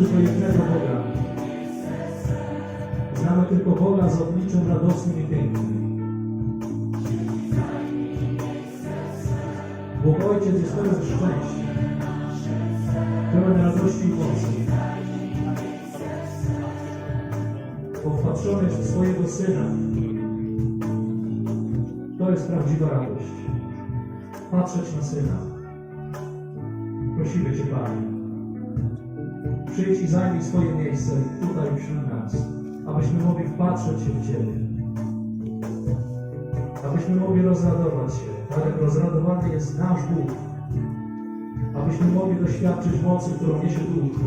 tylko jednego Boga. Znamy tylko Boga z obliczem radosnym i pięknym. Bóg Ojciec jest pełen szczęścia, pełen radości i mocy. Popatrzony jest w swojego Syna. To jest prawdziwa radość. Patrzeć na Syna. Prosimy Cię, Panie. Przyjdź i zajmij swoje miejsce tutaj wśród nas, abyśmy mogli wpatrzeć się w Ciebie. Abyśmy mogli rozradować się, tak jak rozradowany jest nasz Bóg. Abyśmy mogli doświadczyć mocy, którą niesie Duch.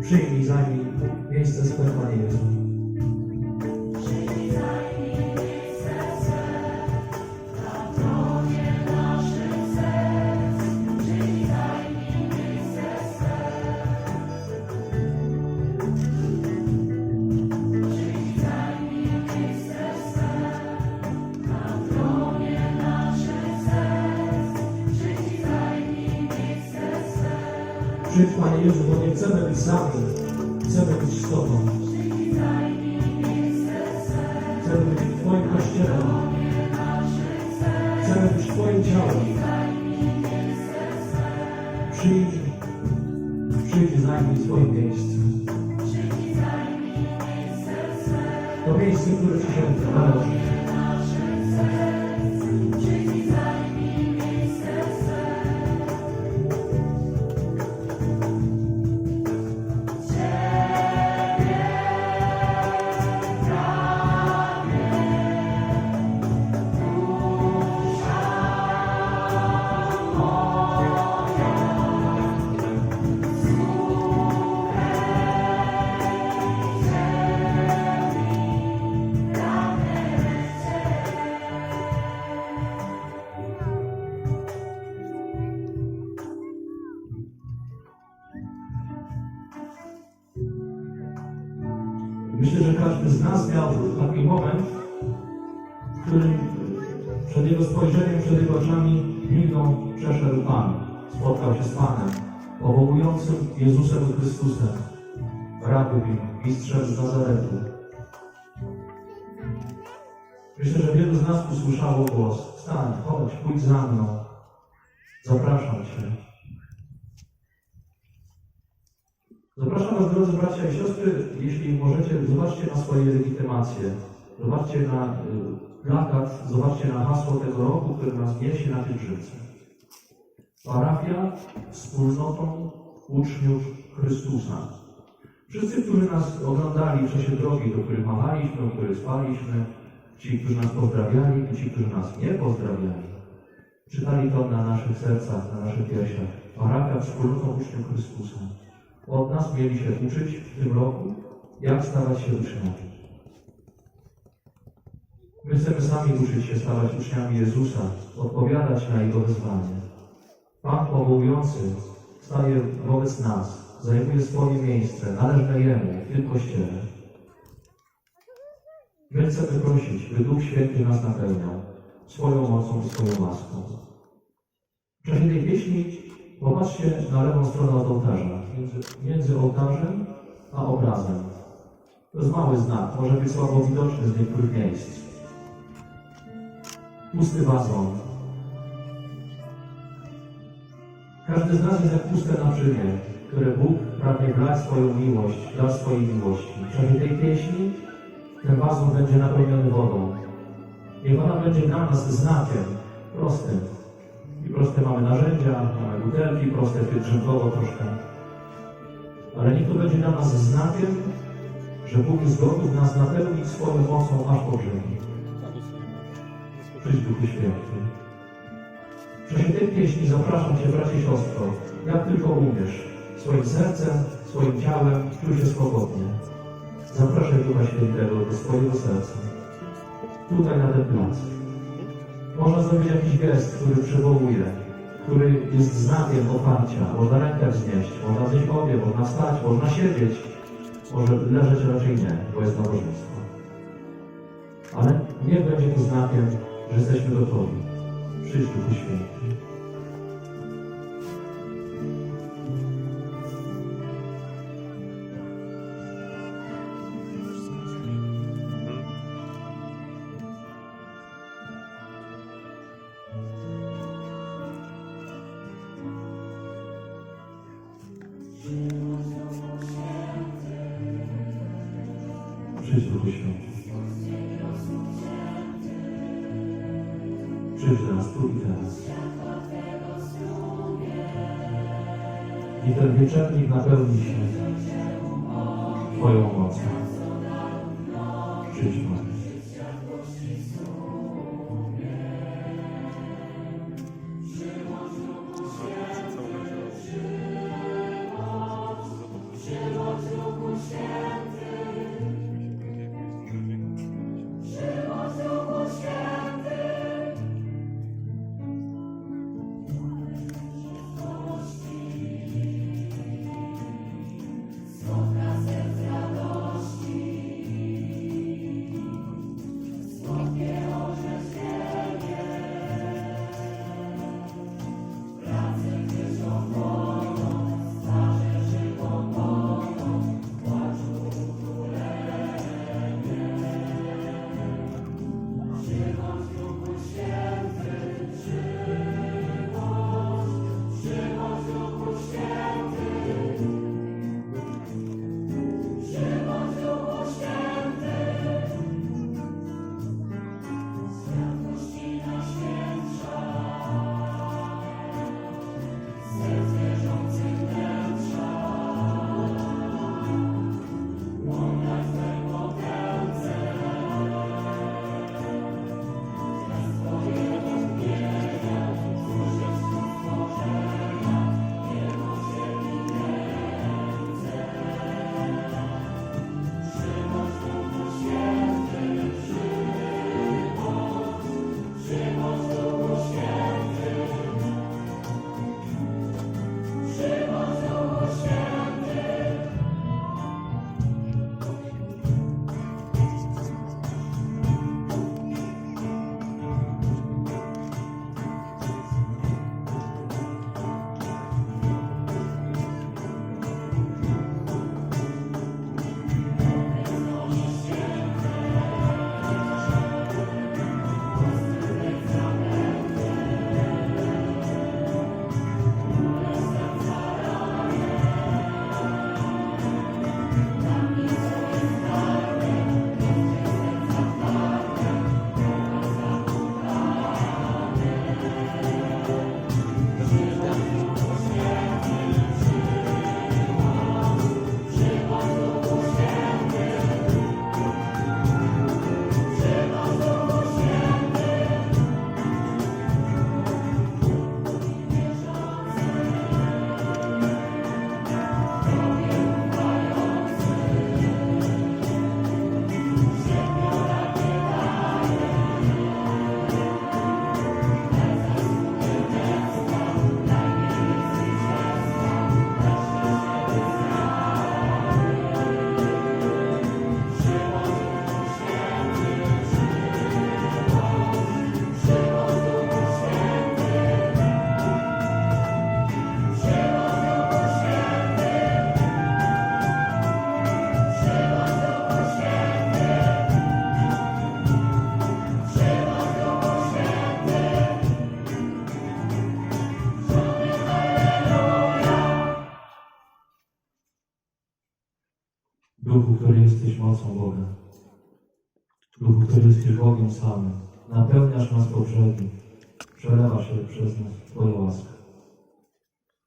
Przyjmij, zajmij miejsce swe, Panie Jezu. Sami, chcemy być z Tobą. Chcemy być Twoim Kościele. Chcemy być Twoim ciałem. Przyjdź, przyjdź zajmij swoje miejsce. To miejsce, które Ci się należy. Myślę, że każdy z nas miał taki moment, w którym przed jego spojrzeniem, przed jego oczami migną przeszedł Pan. Spotkał się z Panem, powołującym Jezusem Chrystusem, rabim, mistrzem z Nazaretu. Myślę, że wielu z nas usłyszało głos. Wstań, chodź, pójdź za mną. Zapraszam Cię. Was, drodzy bracia i siostry, jeśli możecie, zobaczcie na swoje legitymacje. Zobaczcie na y, plakat, zobaczcie na hasło tego roku, które nas niesie na pielgrzymce. Parafia wspólnotą uczniów Chrystusa. Wszyscy, którzy nas oglądali w czasie drogi, do których machaliśmy, do których spaliśmy, ci, którzy nas pozdrawiali, i ci, którzy nas nie pozdrawiali, czytali to na naszych sercach, na naszych piersiach. Parafia wspólnotą uczniów Chrystusa. Od nas mieli się uczyć w tym roku, jak stawać się uczniami. My chcemy sami uczyć się stawać uczniami Jezusa, odpowiadać na Jego wezwanie. Pan powołujący staje wobec nas, zajmuje swoje miejsce, należne Jemu w tym Kościele. My chcemy prosić, by Duch Święty nas napełniał swoją mocą i swoją łaską. W czasie tej pieśni popatrzcie na lewą stronę od ołtarza, między, między ołtarzem a obrazem. To jest mały znak, może być słabo widoczny z niektórych miejsc. Pusty wazon. Każdy z nas jest jak puste naczynie, które Bóg pragnie wlać swoją miłość, dla swojej miłości. W czasie tej pieśni ten wazon będzie napełniony wodą. Niech ona będzie dla nas znakiem prostym. Proste mamy narzędzia, mamy butelki, proste pielgrzymkowo troszkę. Ale niech to będzie dla nas znakiem, że Bóg jest gotów nas napełnić swoją mocą aż po brzegi. Przyjdź Duchu Święty. W czasie tej pieśni zapraszam Cię, bracie i siostro, jak tylko umiesz, swoim sercem, swoim ciałem, czuj się swobodnie. Zapraszaj Ducha Świętego do swojego serca. Tutaj na ten plac. Można zrobić jakiś gest, który przywołuje, który jest znakiem oparcia. Można rękę wznieść, można zjeść obie, można stać, można siedzieć. Może leżeć raczej nie, bo jest nabożeństwo. Ale niech będzie to znakiem, że jesteśmy gotowi. Przyjdź Duchu Święty. Się Twoją mocą. Przyjdź Panie. Jesteś Bogiem samym. Napełniasz nas po brzegi. Przelewa się przez nas Twoja łaska.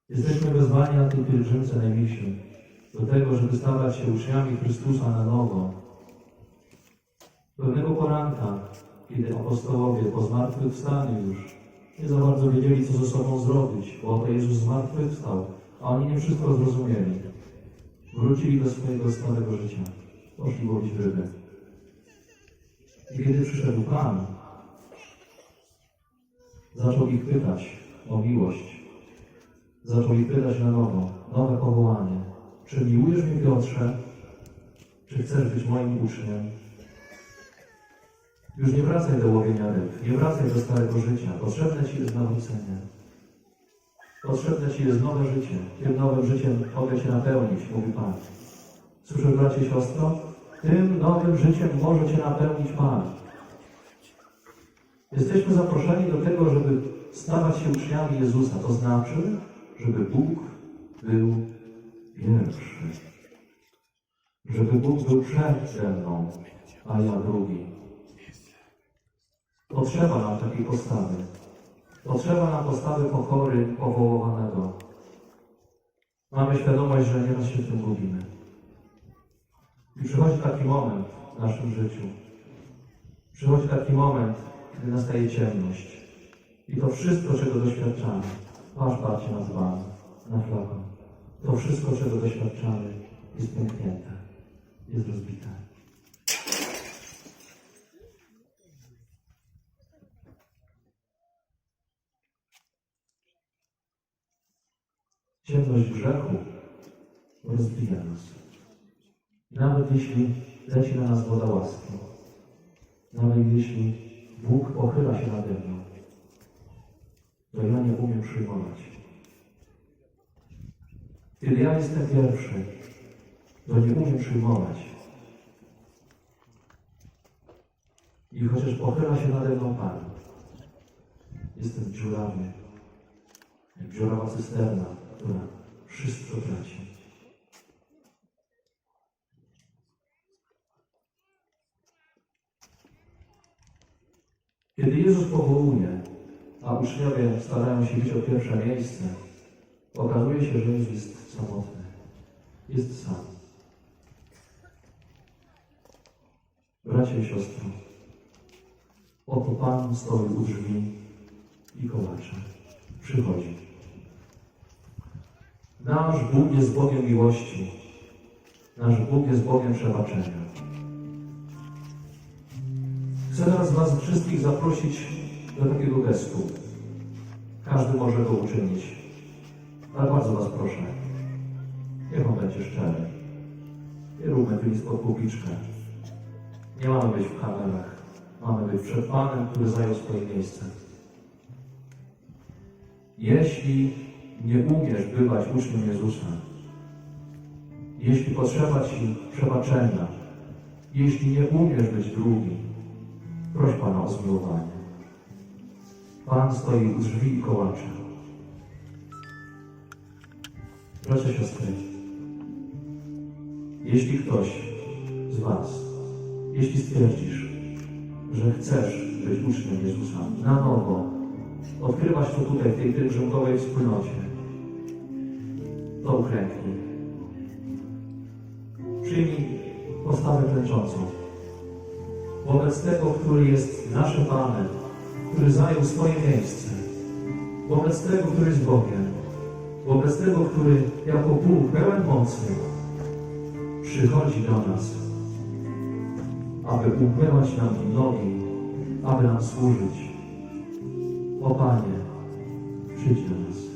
Jesteśmy wezwani na tej pielgrzymce najbliższej do tego, żeby stawać się uczniami Chrystusa na nowo. Pewnego poranka, kiedy apostołowie po zmartwychwstaniu już nie za bardzo wiedzieli, co ze sobą zrobić, bo oto Jezus zmartwychwstał, a oni nie wszystko zrozumieli. Wrócili do swojego starego życia. Poszli łowić ryby. I kiedy przyszedł Pan, zaczął ich pytać o miłość. Zaczął ich pytać na nowo, nowe powołanie. Czy miłujesz mnie, Piotrze? Czy chcesz być moim uczniem? Już nie wracaj do łowienia ryb, nie wracaj do starego życia. Potrzebne Ci jest nawrócenie. Potrzebne Ci jest nowe życie. Tym nowym życiem mogę Cię napełnić, mówi Pan. Słyszysz, bracie siostro? Tym nowym życiem może Cię napełnić Pan. Jesteśmy zaproszeni do tego, żeby stawać się uczniami Jezusa. To znaczy, żeby Bóg był pierwszy. Żeby Bóg był przede mną, a ja drugi. Potrzeba nam takiej postawy. Potrzeba nam postawy pokory powołanego. Mamy świadomość, że nieraz się w tym gubimy. I przychodzi taki moment w naszym życiu. Przychodzi taki moment, kiedy nastaje ciemność. I to wszystko, czego doświadczamy, Wasz barcie nazwany, na flagę. To wszystko, czego doświadczamy, jest pęknięte, jest rozbite. Ciemność grzechu rozbija nas. Nawet jeśli leci na nas woda łaski, nawet jeśli Bóg pochyla się nade mną, to ja nie umiem przyjmować. Kiedy ja jestem pierwszy, to nie umiem przyjmować. I chociaż pochyla się nade mną Pan, jestem dziurawy, jak dziurawa cysterna, która wszystko traci. Kiedy Jezus powołuje, a uczniowie starają się iść o pierwsze miejsce, okazuje się, że Jezus jest samotny. Jest sam. Bracia i siostry, oto Pan stoi u drzwi i kołacze. Przychodzi. Nasz Bóg jest Bogiem miłości. Nasz Bóg jest Bogiem przebaczenia. Chcę teraz Was wszystkich zaprosić do takiego gestu. Każdy może go uczynić. Ale bardzo Was proszę, niech on będzie szczery. Nie róbmy tu nic pod publiczkę. Nie mamy być w kamerach. Mamy być przed Panem, który zajął swoje miejsce. Jeśli nie umiesz bywać uczniem Jezusa, jeśli potrzeba Ci przebaczenia, jeśli nie umiesz być drugi, proś Pana o zmiłowanie. Pan stoi u drzwi i kołacze. Bracia, siostry, jeśli ktoś z Was, jeśli stwierdzisz, że chcesz być uczniem Jezusa na nowo, odkrywać to tutaj, w tej pielgrzymkowej wspólnocie, to uklęknij. Przyjmij postawę klęczącą. Wobec tego, który jest naszym Panem, który zajął swoje miejsce. Wobec tego, który jest Bogiem. Wobec tego, który jako Bóg pełen mocy przychodzi do nas, aby umywać nam nogi, aby nam służyć. O Panie, przyjdź do nas.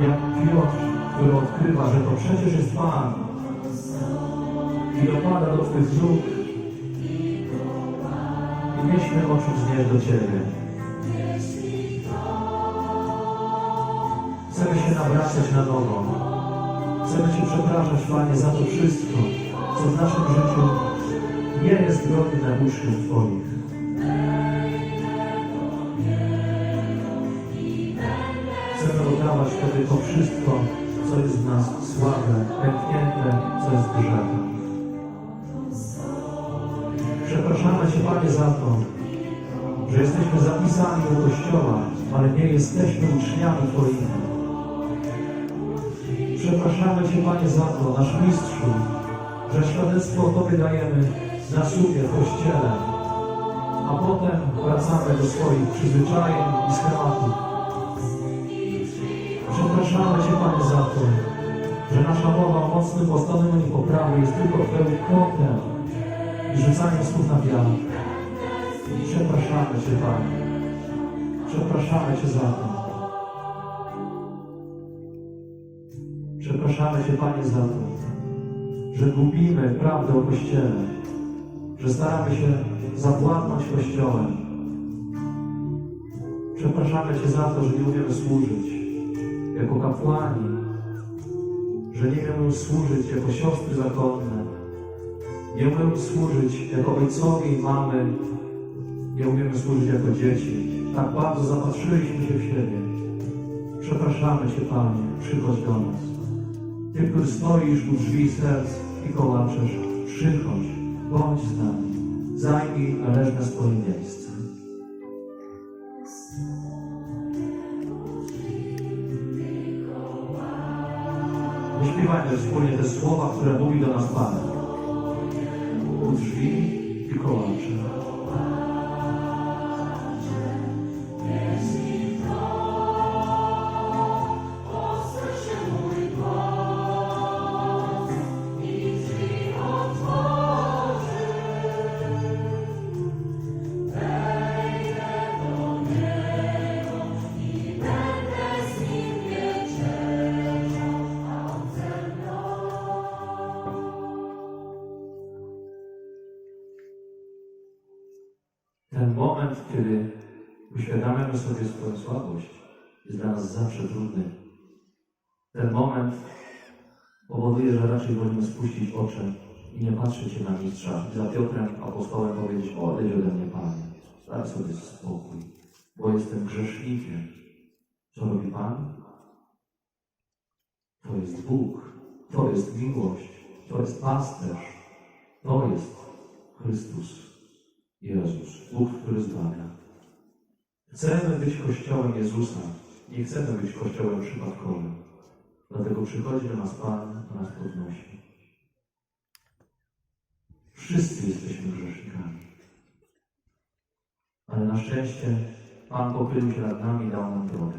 Jak Piotr, który odkrywa, że to przecież jest Pan i dopada do Twych nóg i nie śmiem oczu wznieść do Ciebie. Chcemy się nawracać na nowo. Chcemy Cię przepraszać, Panie, za to wszystko, co w naszym życiu nie jest godne uczniów Twoich. To wszystko, co jest w nas słabe, pęknięte, co jest grzechem. Przepraszamy Cię, Panie, za to, że jesteśmy zapisani do Kościoła, ale nie jesteśmy uczniami Twoimi. Przepraszamy Cię, Panie, za to, nasz Mistrzu, że świadectwo Tobie dajemy na słupie w Kościele, a potem wracamy do swoich przyzwyczajeń i schematów. Przepraszamy Cię, Panie, za to, że nasza mowa mocnym postanowieniu poprawy jest tylko bełkotem i rzucaniem słów na wiatr. Przepraszamy Cię, Panie. Przepraszamy Cię za to. Przepraszamy Cię, Panie, za to, że gubimy prawdę o Kościele, że staramy się zawładnąć Kościołem. Przepraszamy Cię za to, że nie umiemy służyć jako kapłani, że nie umiemy służyć jako siostry zakonne, nie umiemy służyć jako ojcowie i mamy, nie umiemy służyć jako dzieci. Tak bardzo zapatrzyliśmy się w siebie. Przepraszamy Cię, Panie, przychodź do nas. Ty, który stoisz u drzwi serc i kołaczesz, przychodź, bądź z nami, zajmij należne swoje miejsce. Wyśpiewajmy wspólnie te słowa, które mówi do nas Pan. U drzwi i kołacze. Raczej wolimy spuścić oczy i nie patrzeć się na mistrza. Za Piotrem apostołem powiedzieć, odejdź ode mnie, Panie, daj sobie spokój, bo jestem grzesznikiem. Co robi Pan? To jest Bóg, to jest miłość, to jest pasterz, to jest Chrystus. Jezus, Bóg, który zbawia. Chcemy być Kościołem Jezusa, nie chcemy być Kościołem przypadkowym. Dlatego przychodzi do nas Pan, a nas podnosi. Wszyscy jesteśmy grzesznikami. Ale na szczęście Pan pochylił się nad nami i dał nam drogę.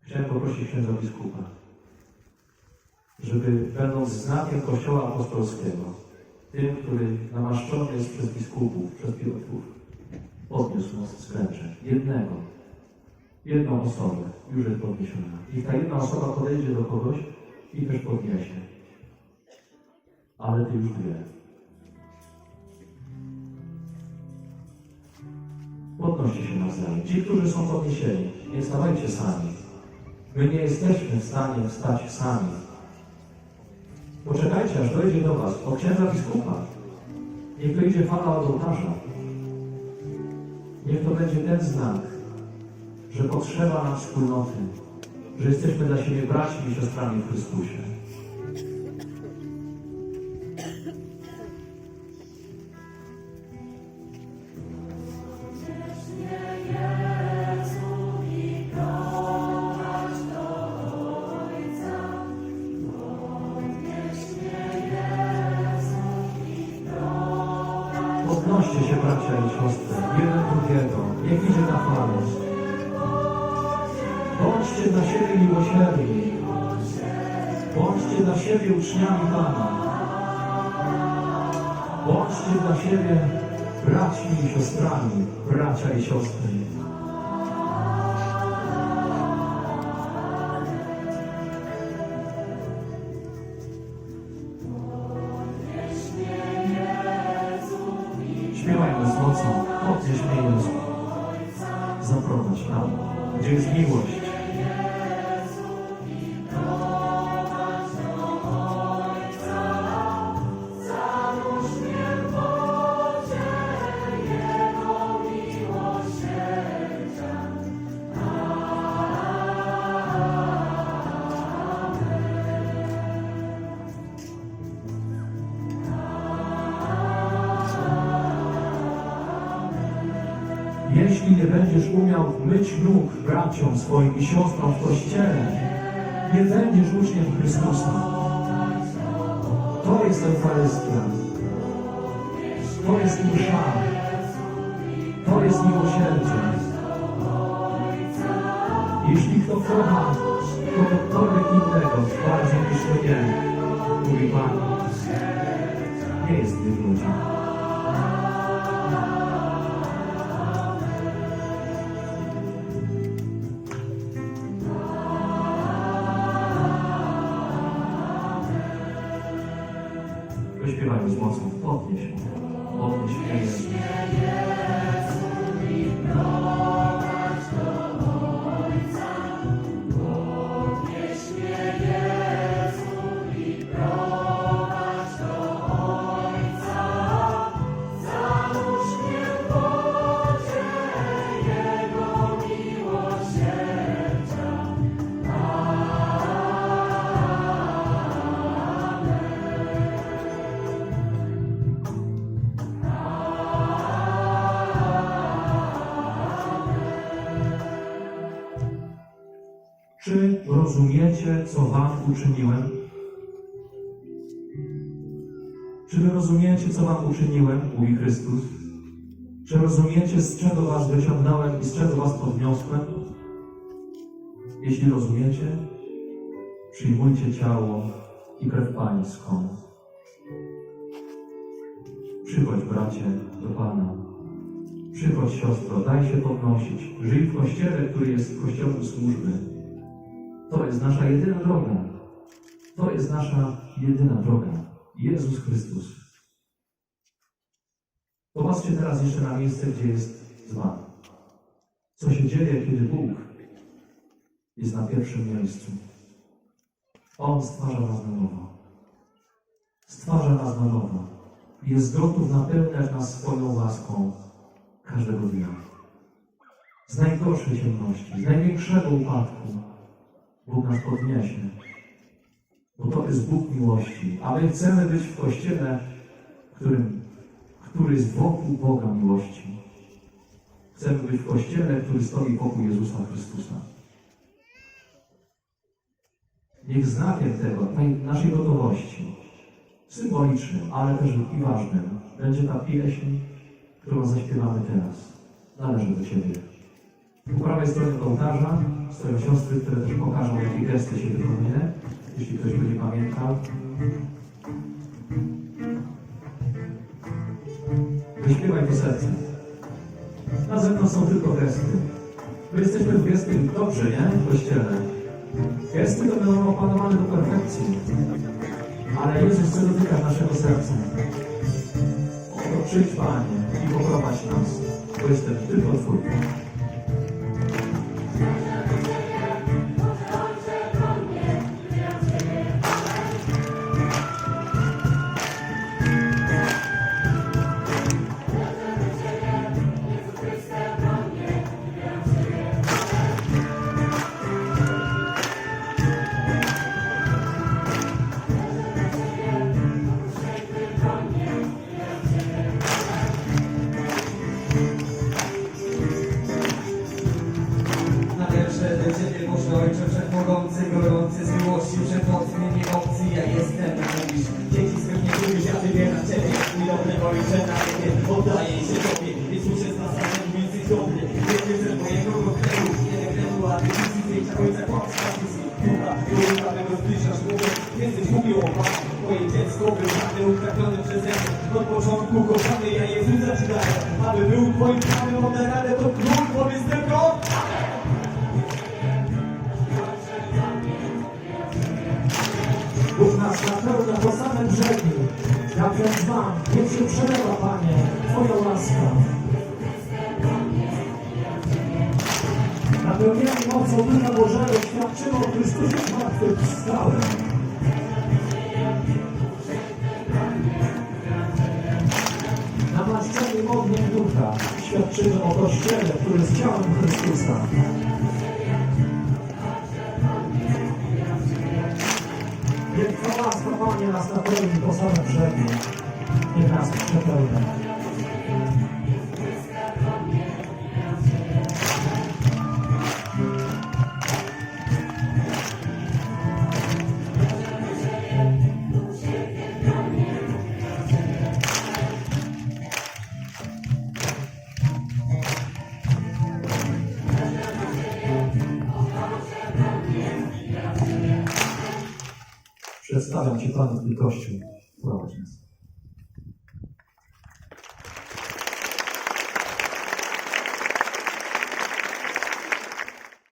Chciałem poprosić księdza biskupa, żeby będąc znakiem Kościoła Apostolskiego, tym, który namaszczony jest przez biskupów, przez Piotrów, podniósł nos sklęcze. Jednego. Jedną osobę już jest podniesiona. I ta jedna osoba podejdzie do kogoś i też podniesie. Ale ty już dwie. Podnoście się nawzajem. Ci, którzy są podniesieni, nie stawajcie sami. My nie jesteśmy w stanie wstać sami. Poczekajcie, aż dojdzie do Was, od księdza biskupa. Niech wyjdzie fala od ołtarza. Niech to będzie ten znak, że potrzeba nam wspólnoty, że jesteśmy dla siebie braćmi i siostrami w Chrystusie. Dla siebie uczniami Pana. Bądźcie dla siebie braćmi i siostrami, bracia i siostry. Jeśli nie będziesz umiał myć nóg braciom swoim i siostrom w kościele, nie będziesz uczniem Chrystusa. To jest Eucharystia. To jest msza. To jest miłosierdzie. Jeśli kto kocha kogokolwiek innego bardziej niż mnie, mówi Pan, nie jest tym ludzi. Co wam uczyniłem? Czy wy rozumiecie, co wam uczyniłem, mówi Chrystus? Czy rozumiecie, z czego was wyciągnąłem i z czego was podniosłem? Jeśli rozumiecie, przyjmujcie ciało i krew pańską. Przychodź, bracie, do Pana. Przychodź, siostro, daj się podnosić. Żyj w Kościele, który jest Kościołem służby. To jest nasza jedyna droga. To jest nasza jedyna droga. Jezus Chrystus. Popatrzcie teraz jeszcze na miejsce, gdzie jest zła. Co się dzieje, kiedy Bóg jest na pierwszym miejscu? On stwarza nas na nowo. Stwarza nas na nowo. Jest gotów napełniać nas swoją łaską każdego dnia. Z najgorszej ciemności, z największego upadku Bóg nas podniesie. Bo to jest Bóg miłości. A my chcemy być w Kościele, którym, który jest wokół Boga miłości. Chcemy być w Kościele, który stoi wokół Jezusa Chrystusa. Niech znakiem tego, tej naszej gotowości, symbolicznym, ale też i ważnym, będzie ta pieśń, którą zaśpiewamy teraz. Należy do Ciebie. Po prawej stronie ołtarza siostry, które też pokażą, jakie gesty się wykonuje, jeśli ktoś będzie pamiętał. Wyśpiewaj to serce. Na zewnątrz są tylko gesty. My jesteśmy w gesty dobrzy, nie? W kościele. Gesty to będą opanowane do perfekcji. Ale Jezus chce dotykać naszego serca. Oto przyjdź, Panie, i poprowadź nas, bo jestem tylko Twój. 本当にいいですよ。Kościele, który jest ciałem Chrystusa. Twoja łaska, Panie, nas napełni po same brzegi. Niech nas przepełni.